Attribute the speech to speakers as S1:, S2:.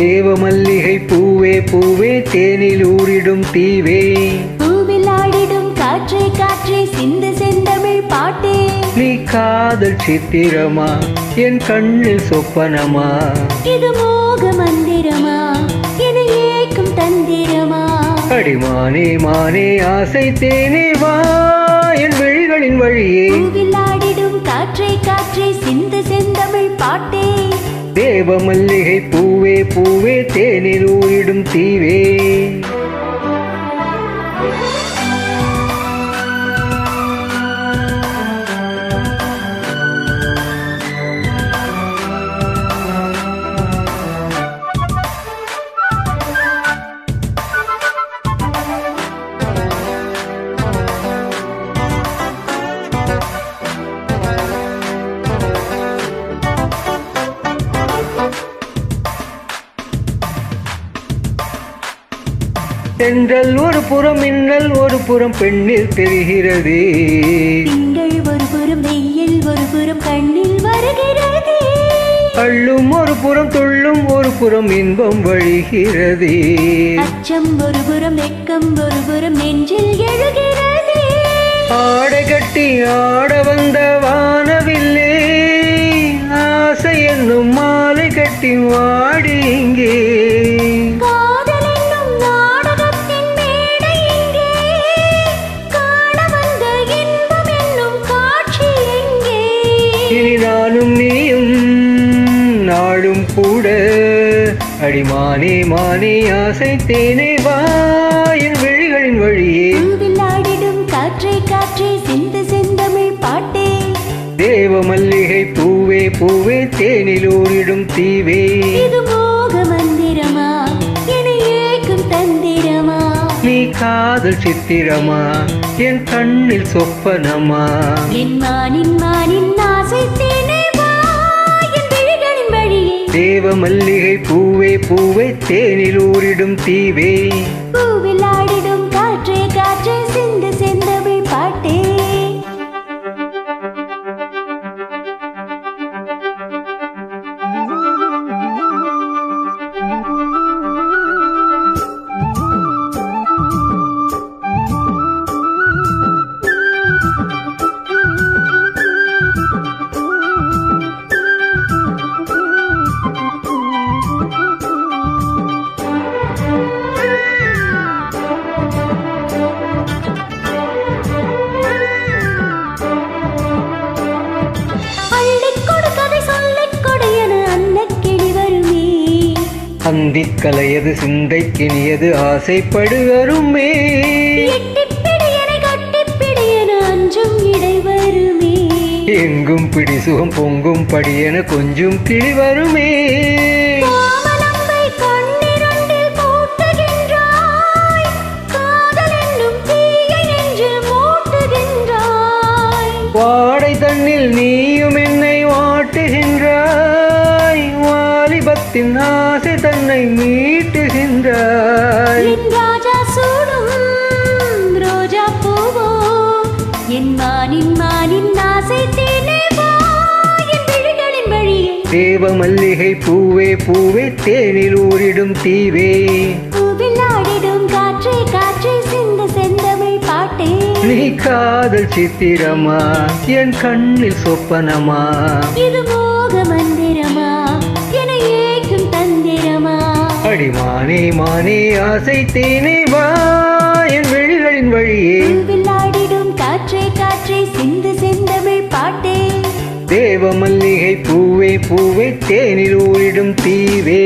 S1: தேவ மல்லிகை பூவே பூவே தேனில் ஊறிடும் தீவே.
S2: பூவில் ஆடிடும் காற்றே காற்றே சிந்து செந்தமிழ் பாட்டே.
S1: நீ காதல் சித்திரமா என் கண்ணில் சொப்பனமா.
S2: இது மோக மந்திரமா என ஏக்கும் தந்திரமா.
S1: அடிமானே மானே ஆசை தேனே வா என் விழிகளின் வழியே.
S2: பூவில் ஆடிடும் காற்றே காற்றே சிந்து செந்தமிழ் பாட்டே.
S1: தேவ மல்லிகை பூவே பூவே தேனில் ஊரிடும் தீவே. தென்றல் ஒரு புறம் மின்னல் ஒரு புறம் பெண்ணில் தெரிகிறதே.
S2: திங்கள் ஒரு புறம் வெயில் ஒரு புறம் கண்ணில் வருகிறது.
S1: அள்ளும் ஒரு புறம் துள்ளும் ஒரு புறம் இன்பம் வழிகிறதே.
S2: அச்சம் ஒரு புறம் வெட்கம் ஒரு புறம் நெஞ்சில் எழுகிறது.
S1: ஆடை கட்டி ஆட வந்த வானவில்லே. ஆசை என்னும் மாலை கட்டி வாடி அடிமானே மானே ஆசை தேனே வா என் விழிகளின் வழியே.
S2: ஆடிடும் காற்றே காற்றே சிந்து செந்தமிழ் பாட்டே.
S1: தேவ மல்லிகை பூவே பூவே தேனில் ஊறிடும் தீவே.
S2: இது மோக மந்திரமா? என ஏக்கும் தந்திரமா?
S1: நீ காதல் சித்திரமா? என் கண்ணில் சொப்பனமா?
S2: என் மானின் மானின் ஆசை தேனே
S1: தேவ மல்லிகை பூவே பூவே தேனில் ஊரிடும் தீவே.
S2: பூவிலாடி அஞ்சும் இடை வருமே
S1: எங்கும் பிடி சுகம் பொங்கும் படியென கொஞ்சம் கிளி வருமே தேவ மல்லிகை பூவே பூவே தேனில் ஊறிடும் தீவே. நீ காதல் சித்திரமா என் கண்ணில் சொப்பனமா.
S2: இது மோக மந்திரமா என ஏக்கும் தந்திரமா.
S1: அடிமானே மானே ஆசை தேனே வா என் விழிகளின் வழியே.
S2: பூவில் ஆடிடும் காற்றே காற்றே சிந்து செந்தமிழ் பாட்டே.
S1: தேவ மல்லிகை பூவே பூவே தேனில் ஊரிடும் தீவே.